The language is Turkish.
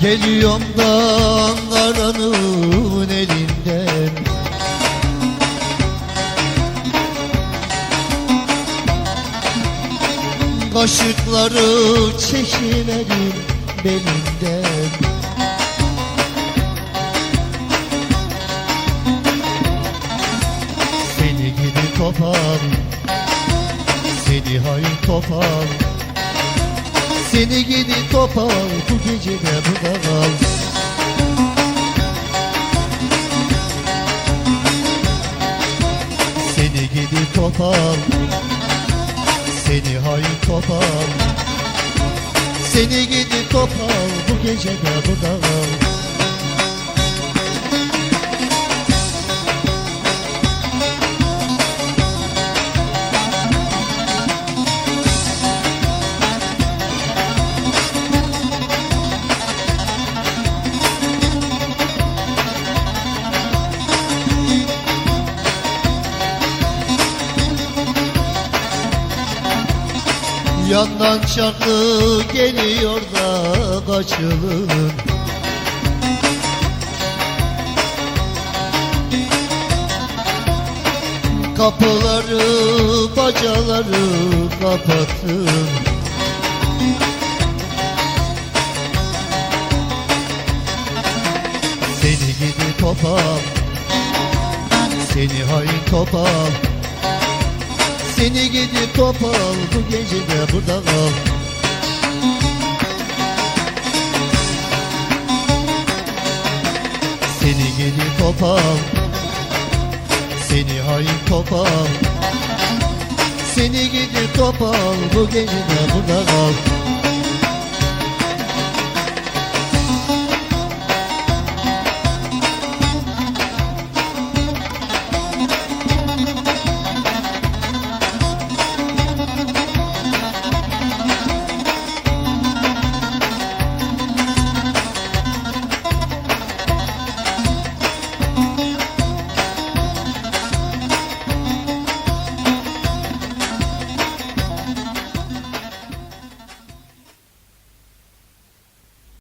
Geliyorum da Ankara'nın elinden. Kaşıkları çekiverim belinden. Seni gidi topal Seni hain topal Seni gidi topal Bu gece de burada Seni gidi topal Seni hain topal Seni gidi topal Bu gece de burada Yandan çaklı geliyor da kaçılın Kapıları bacaları kapatın Seni gidi topal Seni hain topal seni gidi topal bu gece de burada kal. Seni gidi topal Seni hain topal Seni gidi topal bu gece de burada kal